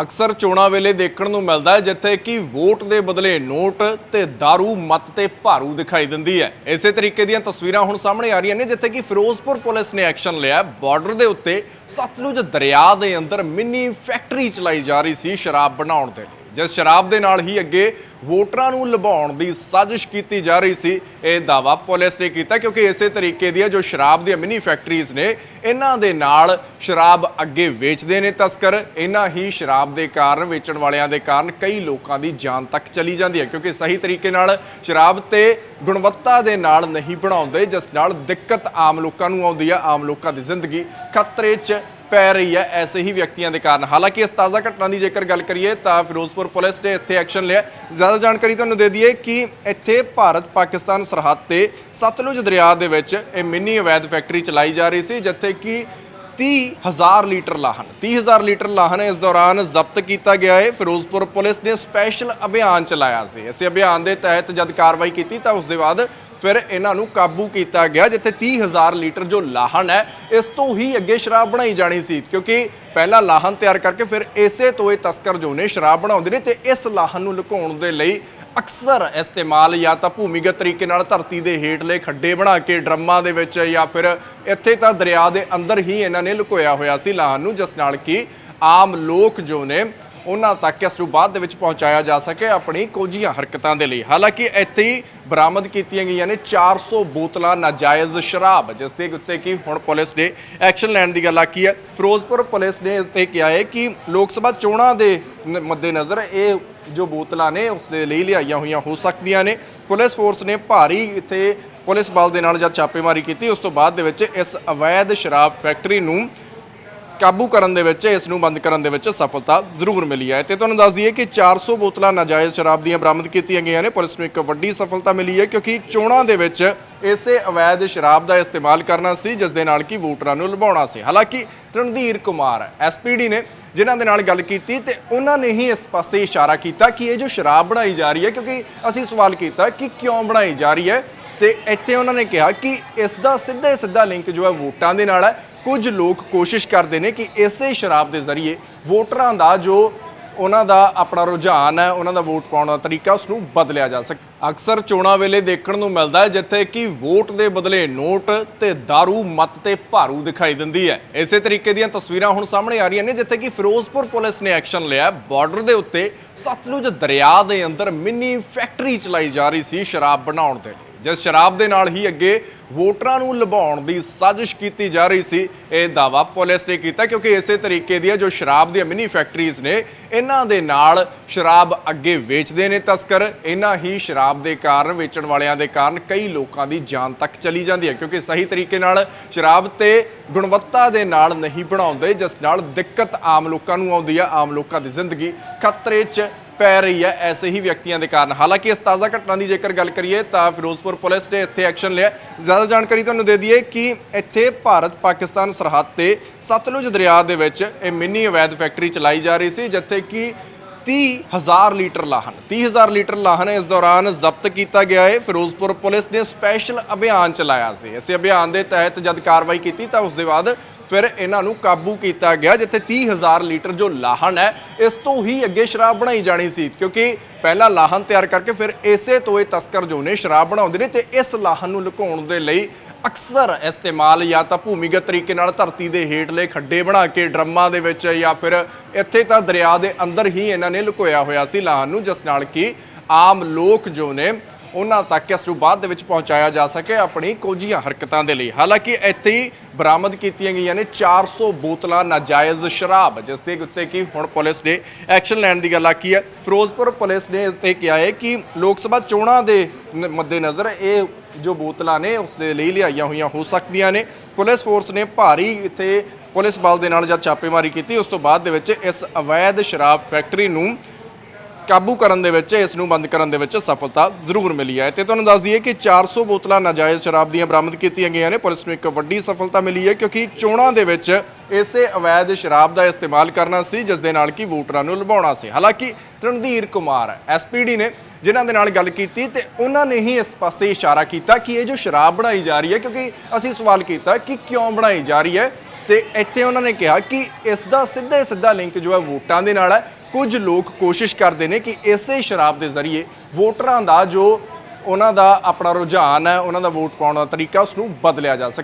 ਅਕਸਰ ਚੋਣਾਂ ਵੇਲੇ ਦੇਖਣ ਨੂੰ ਮਿਲਦਾ ਹੈ, ਜਿੱਥੇ ਕਿ ਵੋਟ ਦੇ ਬਦਲੇ ਨੋਟ ਤੇ दारू ਮਤ ਤੇ ਭਾਰੂ ਦਿਖਾਈ ਦਿੰਦੀ ਹੈ। ਇਸੇ ਤਰੀਕੇ ਦੀਆਂ ਤਸਵੀਰਾਂ ਹੁਣ ਸਾਹਮਣੇ ਆ ਰਹੀਆਂ ਨੇ, ਜਿੱਥੇ ਕਿ ਫਿਰੋਜ਼ਪੁਰ ਪੁਲਿਸ ਨੇ ਐਕਸ਼ਨ ਲਿਆ ਬਾਰਡਰ ਦੇ ਉੱਤੇ ਸਤਲੁਜ ਦਰਿਆ ਦੇ ਅੰਦਰ ਮਿੰਨੀ ਫੈਕਟਰੀ ਚਲਾਈ ਜਾ ਰਹੀ ਸੀ ਸ਼ਰਾਬ ਬਣਾਉਣ ਦੇ ਲਈ। ਜਿਸ ਸ਼ਰਾਬ ਦੇ ਨਾਲ ਹੀ ਅੱਗੇ ਵੋਟਰਾਂ ਨੂੰ ਲੁਭਾਉਣ ਦੀ ਸਾਜ਼ਿਸ਼ ਕੀਤੀ ਜਾ ਰਹੀ ਸੀ, ਇਹ ਦਾਵਾ ਪੁਲਿਸ ਨੇ ਕੀਤਾ ਕਿਉਂਕਿ ਇਸੇ ਤਰੀਕੇ ਦੀਆਂ ਜੋ ਸ਼ਰਾਬ ਦੀਆਂ ਮਿਨੀ ਫੈਕਟਰੀਜ਼ ਨੇ, ਇਹਨਾਂ ਦੇ ਨਾਲ ਸ਼ਰਾਬ ਅੱਗੇ ਵੇਚਦੇ ਨੇ ਤਸਕਰ। ਇਹਨਾਂ ਹੀ ਸ਼ਰਾਬ ਦੇ ਕਾਰਨ, ਵੇਚਣ ਵਾਲਿਆਂ ਦੇ ਕਾਰਨ ਕਈ ਲੋਕਾਂ ਦੀ ਜਾਨ ਤੱਕ ਚਲੀ ਜਾਂਦੀ ਹੈ ਕਿਉਂਕਿ ਸਹੀ ਤਰੀਕੇ ਨਾਲ ਸ਼ਰਾਬ ਤੇ ਗੁਣਵੱਤਾ ਦੇ ਨਾਲ ਨਹੀਂ ਬਣਾਉਂਦੇ, ਜਿਸ ਨਾਲ ਦਿੱਕਤ ਆਮ ਲੋਕਾਂ ਨੂੰ ਆਉਂਦੀ ਹੈ, ਆਮ ਲੋਕਾਂ ਦੀ ਜ਼ਿੰਦਗੀ ਖਤਰੇ 'ਚ ਪੈ ਰਹੀ ਹੈ ਐਸੇ ਹੀ ਵਿਅਕਤੀਆਂ ਦੇ ਕਾਰਨ। ਹਾਲਾਂਕਿ ਇਸ ਤਾਜ਼ਾ ਘਟਨਾ ਦੀ ਜੇਕਰ ਗੱਲ ਕਰੀਏ ਤਾਂ ਫਿਰੋਜ਼ਪੁਰ ਪੁਲਿਸ ਨੇ ਇੱਥੇ ਐਕਸ਼ਨ ਲਿਆ। ਜ਼ਿਆਦਾ ਜਾਣਕਾਰੀ ਤੁਹਾਨੂੰ ਦੇ ਦਈਏ ਕਿ ਇੱਥੇ ਭਾਰਤ ਪਾਕਿਸਤਾਨ ਸਰਹੱਦ ਤੇ ਸਤਲੁਜ ਦਰਿਆ ਦੇ ਵਿੱਚ ਇਹ ਮਿੰਨੀ ਅਵੈਧ ਫੈਕਟਰੀ ਚਲਾਈ ਜਾ ਰਹੀ ਸੀ, ਜਿੱਥੇ ਕਿ 30000 ਲੀਟਰ ਲਾਹਨ 30000 ਲੀਟਰ ਲਾਹਨ ਇਸ ਦੌਰਾਨ ਜ਼ਬਤ ਕੀਤਾ ਗਿਆ ਹੈ। ਫਿਰੋਜ਼ਪੁਰ ਪੁਲਿਸ ਨੇ ਸਪੈਸ਼ਲ ਅਭਿਆਨ ਚਲਾਇਆ ਸੀ। ਇਸ ਅਭਿਆਨ ਦੇ ਤਹਿਤ ਜਦ ਕਾਰਵਾਈ ਕੀਤੀ ਤਾਂ ਉਸ ਦੇ ਬਾਅਦ ਫਿਰ ਇਹਨਾਂ ਨੂੰ ਕਾਬੂ ਕੀਤਾ ਗਿਆ, ਜਿੱਥੇ 30000 ਲੀਟਰ ਜੋ ਲਾਹਨ ਹੈ, ਇਸ ਤੋਂ ਹੀ ਅੱਗੇ ਸ਼ਰਾਬ ਬਣਾਈ ਜਾਣੀ ਸੀ, ਕਿਉਂਕਿ ਪਹਿਲਾਂ ਲਾਹਨ ਤਿਆਰ ਕਰਕੇ ਫਿਰ ਇਸੇ ਤੋਂ ਇਹ ਤਸਕਰ ਜੋ ਨੇ ਸ਼ਰਾਬ ਬਣਾਉਂਦੇ ਨੇ ਤੇ ਇਸ ਲਾਹਨ ਨੂੰ ਲੁਕਾਉਣ ਦੇ ਲਈ ਅਕਸਰ ਇਸਤੇਮਾਲ ਜਾਂ ਤਾਂ ਭੂਮੀਗਤ ਤਰੀਕੇ ਨਾਲ ਧਰਤੀ ਦੇ ਹੇਠਲੇ ਖੱਡੇ ਬਣਾ ਕੇ ਡਰਮਾਂ ਦੇ ਵਿੱਚ ਜਾਂ ਫਿਰ ਇੱਥੇ ਤਾਂ ਦਰਿਆ ਦੇ ਅੰਦਰ ਹੀ ਇਹਨਾਂ ਨੇ ਲੁਕੋਇਆ ਹੋਇਆ ਸੀ ਲਾਹਨ ਨੂੰ, ਜਿਸ ਨਾਲ ਕਿ ਆਮ ਲੋਕ ਜੋ ਨੇ ਉਹਨਾਂ ਤੱਕ ਇਸ ਨੂੰ ਬਾਅਦ ਦੇ ਵਿੱਚ ਪਹੁੰਚਾਇਆ ਜਾ ਸਕੇ ਆਪਣੀ ਕੋਝੀਆਂ ਹਰਕਤਾਂ ਦੇ ਲਈ। ਹਾਲਾਂਕਿ ਇੱਥੇ ਹੀ ਬਰਾਮਦ ਕੀਤੀਆਂ ਗਈਆਂ ਨੇ 400 ਬੋਤਲਾਂ ਨਾਜਾਇਜ਼ ਸ਼ਰਾਬ, ਜਿਸ ਦੇ ਉੱਤੇ ਕਿ ਹੁਣ ਪੁਲਿਸ ਨੇ ਐਕਸ਼ਨ ਲੈਣ ਦੀ ਗੱਲ ਆਖੀ ਹੈ। ਫਿਰੋਜ਼ਪੁਰ ਪੁਲਿਸ ਨੇ ਇੱਥੇ ਕਿਹਾ ਹੈ ਕਿ ਲੋਕ ਸਭਾ ਚੋਣਾਂ ਦੇ ਮੱਦੇਨਜ਼ਰ ਇਹ ਜੋ ਬੋਤਲਾਂ ਨੇ, ਉਸ ਦੇ ਲਈ ਲਿਆਈਆਂ ਹੋਈਆਂ ਹੋ ਸਕਦੀਆਂ ਨੇ। ਪੁਲਿਸ ਫੋਰਸ ਨੇ ਭਾਰੀ ਇੱਥੇ ਪੁਲਿਸ ਬਲ ਦੇ ਨਾਲ ਜਦ ਛਾਪੇਮਾਰੀ ਕੀਤੀ, ਉਸ ਤੋਂ ਬਾਅਦ ਦੇ ਵਿੱਚ ਇਸ ਅਵੈਧ ਸ਼ਰਾਬ ਫੈਕਟਰੀ ਨੂੰ ਕਾਬੂ ਕਰਨ ਦੇ ਵਿੱਚ, ਇਸ ਨੂੰ ਬੰਦ ਕਰਨ ਦੇ ਵਿੱਚ ਸਫਲਤਾ ਜ਼ਰੂਰ ਮਿਲੀ ਹੈ। ਤੇ ਤੁਹਾਨੂੰ ਦੱਸ ਦਈਏ ਕਿ 400 ਬੋਤਲਾਂ ਨਾਜਾਇਜ਼ ਸ਼ਰਾਬ ਦੀਆਂ ਬਰਾਮਦ ਕੀਤੀਆਂ ਗਈਆਂ ਨੇ। ਪੁਲਿਸ ਨੂੰ ਇੱਕ ਵੱਡੀ ਸਫਲਤਾ ਮਿਲੀ ਹੈ ਕਿਉਂਕਿ ਚੋਣਾਂ ਦੇ ਵਿੱਚ ਇਸੇ ਅਵੈਧ ਸ਼ਰਾਬ ਦਾ ਇਸਤੇਮਾਲ ਕਰਨਾ ਸੀ, ਜਿਸ ਦੇ ਨਾਲ ਕਿ ਵੋਟਰਾਂ ਨੂੰ ਲੁਭਾਉਣਾ ਸੀ। ਹਾਲਾਂਕਿ ਰਣਧੀਰ ਕੁਮਾਰ ਐਸਪੀਡੀ ਨੇ ਜਿਨ੍ਹਾਂ ਦੇ ਨਾਲ ਗੱਲ ਕੀਤੀ ਤੇ ਉਹਨਾਂ ਨੇ ਹੀ ਇਸ ਪਾਸੇ ਇਸ਼ਾਰਾ ਕੀਤਾ ਕਿ ਇਹ ਜੋ ਸ਼ਰਾਬ ਬਣਾਈ ਜਾ ਰਹੀ ਹੈ, ਕਿਉਂਕਿ ਅਸੀਂ ਸਵਾਲ ਕੀਤਾ ਕਿ ਕਿਉਂ ਬਣਾਈ ਜਾ ਰਹੀ ਹੈ ਤੇ ਇੱਥੇ ਉਹਨਾਂ ਨੇ ਕਿਹਾ ਕਿ ਇਸ ਦਾ ਸਿੱਧੇ ਸਿੱਧਾ ਲਿੰਕ ਜੋ ਹੈ ਵੋਟਾਂ ਦੇ ਨਾਲ ਹੈ ਕੁਝ ਲੋਕ ਕੋਸ਼ਿਸ਼ ਕਰਦੇ ਨੇ ਕਿ ਇਸੇ ਸ਼ਰਾਬ ਦੇ ਜ਼ਰੀਏ ਵੋਟਰਾਂ ਦਾ ਜੋ ਉਹਨਾਂ ਦਾ ਆਪਣਾ ਰੁਝਾਨ ਹੈ, ਉਹਨਾਂ ਦਾ ਵੋਟ ਪਾਉਣ ਦਾ ਤਰੀਕਾ ਉਸ ਨੂੰ ਬਦਲਿਆ ਜਾ ਸਕੇ। ਅਕਸਰ ਚੋਣਾਂ ਵੇਲੇ ਦੇਖਣ ਨੂੰ ਮਿਲਦਾ ਹੈ, ਜਿੱਥੇ ਕਿ ਵੋਟ ਦੇ ਬਦਲੇ ਨੋਟ ਤੇ दारू ਮਤ ਤੇ ਭਾਰੂ ਦਿਖਾਈ ਦਿੰਦੀ ਹੈ। ਇਸੇ ਤਰੀਕੇ ਦੀਆਂ ਤਸਵੀਰਾਂ ਹੁਣ ਸਾਹਮਣੇ ਆ ਰਹੀਆਂ ਨੇ, ਜਿੱਥੇ ਕਿ ਫਿਰੋਜ਼ਪੁਰ ਪੁਲਿਸ ਨੇ ਐਕਸ਼ਨ ਲਿਆ ਬਾਰਡਰ ਦੇ ਉੱਤੇ ਸਤਲੁਜ ਦਰਿਆ ਦੇ ਅੰਦਰ ਮਿੰਨੀ ਫੈਕਟਰੀ ਚਲਾਈ ਜਾ ਰਹੀ ਸੀ ਸ਼ਰਾਬ ਬਣਾਉਣ ਦੇ ਲਈ। ਜਿਸ ਸ਼ਰਾਬ ਦੇ ਨਾਲ ਹੀ ਅੱਗੇ ਵੋਟਰਾਂ ਨੂੰ ਲੁਭਾਉਣ ਦੀ ਸਾਜ਼ਿਸ਼ ਕੀਤੀ ਜਾ ਰਹੀ ਸੀ, ਇਹ ਦਾਵਾ ਪੁਲਿਸ ਨੇ ਕੀਤਾ ਕਿਉਂਕਿ ਇਸੇ ਤਰੀਕੇ ਦੀਆਂ ਜੋ ਸ਼ਰਾਬ ਦੀਆਂ ਮਿਨੀ ਫੈਕਟਰੀਜ਼ ਨੇ, ਇਹਨਾਂ ਦੇ ਨਾਲ ਸ਼ਰਾਬ ਅੱਗੇ ਵੇਚਦੇ ਨੇ ਤਸਕਰ। ਇਹਨਾਂ ਹੀ ਸ਼ਰਾਬ ਦੇ ਕਾਰਨ, ਵੇਚਣ ਵਾਲਿਆਂ ਦੇ ਕਾਰਨ ਕਈ ਲੋਕਾਂ ਦੀ ਜਾਨ ਤੱਕ ਚਲੀ ਜਾਂਦੀ ਹੈ ਕਿਉਂਕਿ ਸਹੀ ਤਰੀਕੇ ਨਾਲ ਸ਼ਰਾਬ ਤੇ ਗੁਣਵੱਤਾ ਦੇ ਨਾਲ ਨਹੀਂ ਬਣਾਉਂਦੇ, ਜਿਸ ਨਾਲ ਦਿੱਕਤ ਆਮ ਲੋਕਾਂ ਨੂੰ ਆਉਂਦੀ ਹੈ, ਆਮ ਲੋਕਾਂ ਦੀ ਜ਼ਿੰਦਗੀ ਖਤਰੇ 'ਚ ਪੈ ਰਹੀ ਹੈ ਐਸੇ ਹੀ ਵਿਅਕਤੀਆਂ ਦੇ ਕਾਰਨ। ਹਾਲਾਂਕਿ ਇਸ ਤਾਜ਼ਾ ਘਟਨਾ ਦੀ ਜੇਕਰ ਗੱਲ ਕਰੀਏ ਤਾਂ ਫਿਰੋਜ਼ਪੁਰ ਪੁਲਿਸ ਨੇ ਇੱਥੇ ਐਕਸ਼ਨ ਲਿਆ। ਜ਼ਿਆਦਾ ਜਾਣਕਾਰੀ ਤੁਹਾਨੂੰ ਦੇ ਦਈਏ ਕਿ ਇੱਥੇ ਭਾਰਤ ਪਾਕਿਸਤਾਨ ਸਰਹੱਦ ਤੇ ਸਤਲੁਜ ਦਰਿਆ ਦੇ ਵਿੱਚ ਇਹ ਮਿੰਨੀ ਅਵੈਧ ਫੈਕਟਰੀ ਚਲਾਈ ਜਾ ਰਹੀ ਸੀ, ਜਿੱਥੇ ਕਿ 30000 ਲੀਟਰ ਲਾਹਨ। 30000 ਲੀਟਰ ਲਾਹਨ ਇਸ ਦੌਰਾਨ ਜ਼ਬਤ ਕੀਤਾ ਗਿਆ ਹੈ। ਫਿਰੋਜ਼ਪੁਰ ਪੁਲਿਸ ਨੇ ਸਪੈਸ਼ਲ ਅਭਿਆਨ ਚਲਾਇਆ ਸੀ। ਇਸ ਅਭਿਆਨ ਦੇ ਤਹਿਤ ਜਦ ਕਾਰਵਾਈ ਕੀਤੀ ਤਾਂ ਉਸ ਦੇ ਬਾਅਦ ਫਿਰ ਇਹਨਾਂ ਨੂੰ ਕਾਬੂ ਕੀਤਾ ਗਿਆ, ਜਿੱਥੇ 30000 ਲੀਟਰ ਜੋ ਲਾਹਨ ਹੈ, ਇਸ ਤੋਂ ਹੀ ਅੱਗੇ ਸ਼ਰਾਬ ਬਣਾਈ ਜਾਣੀ ਸੀ, ਕਿਉਂਕਿ ਪਹਿਲਾਂ ਲਾਹਨ ਤਿਆਰ ਕਰਕੇ ਫਿਰ ਇਸੇ ਤੋਂ ਇਹ ਤਸਕਰ ਜੋ ਨੇ ਸ਼ਰਾਬ ਬਣਾਉਂਦੇ ਨੇ ਤੇ ਇਸ ਲਾਹਨ ਨੂੰ ਲੁਕਾਉਣ ਦੇ ਲਈ ਅਕਸਰ ਇਸਤੇਮਾਲ ਜਾਂ ਤਾਂ ਭੂਮੀਗਤ ਤਰੀਕੇ ਨਾਲ ਧਰਤੀ ਦੇ ਹੇਠਲੇ ਖੱਡੇ ਬਣਾ ਕੇ ਡਰਮਾਂ ਦੇ ਵਿੱਚ ਜਾਂ ਫਿਰ ਇੱਥੇ ਤਾਂ ਦਰਿਆ ਦੇ ਅੰਦਰ ਹੀ ਇਹਨਾਂ ਨੇ ਲੁਕੋਇਆ ਹੋਇਆ ਸੀ ਲਾਹਨ ਨੂੰ, ਜਿਸ ਨਾਲ ਕਿ ਆਮ ਲੋਕ ਜੋ ਨੇ ਉਹਨਾਂ ਤੱਕ ਇਸ ਨੂੰ ਬਾਅਦ ਦੇ ਵਿੱਚ ਪਹੁੰਚਾਇਆ ਜਾ ਸਕੇ ਆਪਣੀ ਕੋਝੀਆਂ ਹਰਕਤਾਂ ਦੇ ਲਈ। ਹਾਲਾਂਕਿ ਇੱਥੇ ਹੀ ਬਰਾਮਦ ਕੀਤੀਆਂ ਗਈਆਂ ਨੇ 400 ਬੋਤਲਾਂ ਨਾਜਾਇਜ਼ ਸ਼ਰਾਬ, ਜਿਸ ਦੇ ਉੱਤੇ ਕਿ ਹੁਣ ਪੁਲਿਸ ਨੇ ਐਕਸ਼ਨ ਲੈਣ ਦੀ ਗੱਲ ਆਖੀ ਹੈ। ਫਿਰੋਜ਼ਪੁਰ ਪੁਲਿਸ ਨੇ ਇੱਥੇ ਕਿਹਾ ਹੈ ਕਿ ਲੋਕ ਸਭਾ ਚੋਣਾਂ ਦੇ ਮੱਦੇਨਜ਼ਰ ਇਹ ਜੋ ਬੋਤਲਾਂ ਨੇ, ਉਸ ਦੇ ਲਈ ਲਿਆਈਆਂ ਹੋਈਆਂ ਹੋ ਸਕਦੀਆਂ ਨੇ। ਪੁਲਿਸ ਫੋਰਸ ਨੇ ਭਾਰੀ ਇੱਥੇ ਪੁਲਿਸ ਬਲ ਦੇ ਨਾਲ ਜਦ ਛਾਪੇਮਾਰੀ ਕੀਤੀ, ਉਸ ਤੋਂ ਬਾਅਦ ਦੇ ਵਿੱਚ ਇਸ ਅਵੈਧ ਸ਼ਰਾਬ ਫੈਕਟਰੀ ਨੂੰ ਕਾਬੂ ਕਰਨ ਦੇ ਵਿੱਚ, ਇਸ ਨੂੰ ਬੰਦ ਕਰਨ ਦੇ ਵਿੱਚ ਸਫਲਤਾ ਜ਼ਰੂਰ ਮਿਲੀ ਹੈ। ਤੇ ਤੁਹਾਨੂੰ ਦੱਸ ਦਈਏ ਕਿ 400 ਬੋਤਲਾਂ ਨਾਜਾਇਜ਼ ਸ਼ਰਾਬ ਦੀਆਂ ਬਰਾਮਦ ਕੀਤੀਆਂ ਗਈਆਂ ਨੇ। ਪੁਲਿਸ ਨੂੰ ਇੱਕ ਵੱਡੀ ਸਫਲਤਾ ਮਿਲੀ ਹੈ ਕਿਉਂਕਿ ਚੋਣਾਂ ਦੇ ਵਿੱਚ ਇਸੇ ਅਵੈਧ ਸ਼ਰਾਬ ਦਾ ਇਸਤੇਮਾਲ ਕਰਨਾ ਸੀ, ਜਿਸ ਦੇ ਨਾਲ ਕਿ ਵੋਟਰਾਂ ਨੂੰ ਲੁਭਾਉਣਾ ਸੀ। ਹਾਲਾਂਕਿ ਰਣਧੀਰ ਕੁਮਾਰ ਐਸਪੀਡੀ ਨੇ ਜਿਨ੍ਹਾਂ ਦੇ ਨਾਲ ਗੱਲ ਕੀਤੀ ਤੇ ਉਹਨਾਂ ਨੇ ਹੀ ਇਸ ਪਾਸੇ ਇਸ਼ਾਰਾ ਕੀਤਾ ਕਿ ਇਹ ਜੋ ਸ਼ਰਾਬ ਬਣਾਈ ਜਾ ਰਹੀ ਹੈ, ਕਿਉਂਕਿ ਅਸੀਂ ਸਵਾਲ ਕੀਤਾ ਕਿ ਕਿਉਂ ਬਣਾਈ ਜਾ ਰਹੀ ਹੈ ਤੇ ਇੱਥੇ ਉਹਨਾਂ ਨੇ ਕਿਹਾ ਕਿ ਇਸ ਦਾ ਸਿੱਧੇ ਸਿੱਧਾ ਲਿੰਕ ਜੋ ਹੈ ਵੋਟਾਂ ਦੇ ਨਾਲ ਹੈ। ਕੁਝ ਲੋਕ ਕੋਸ਼ਿਸ਼ ਕਰਦੇ ਨੇ ਕਿ ਇਸੇ ਸ਼ਰਾਬ ਦੇ ਜ਼ਰੀਏ ਵੋਟਰਾਂ ਦਾ ਜੋ ਉਹਨਾਂ ਦਾ ਆਪਣਾ ਰੁਝਾਨ ਹੈ, ਉਹਨਾਂ ਦਾ ਵੋਟ ਪਾਉਣ ਦਾ ਤਰੀਕਾ ਉਸ ਨੂੰ ਬਦਲਿਆ ਜਾ ਸਕੇ।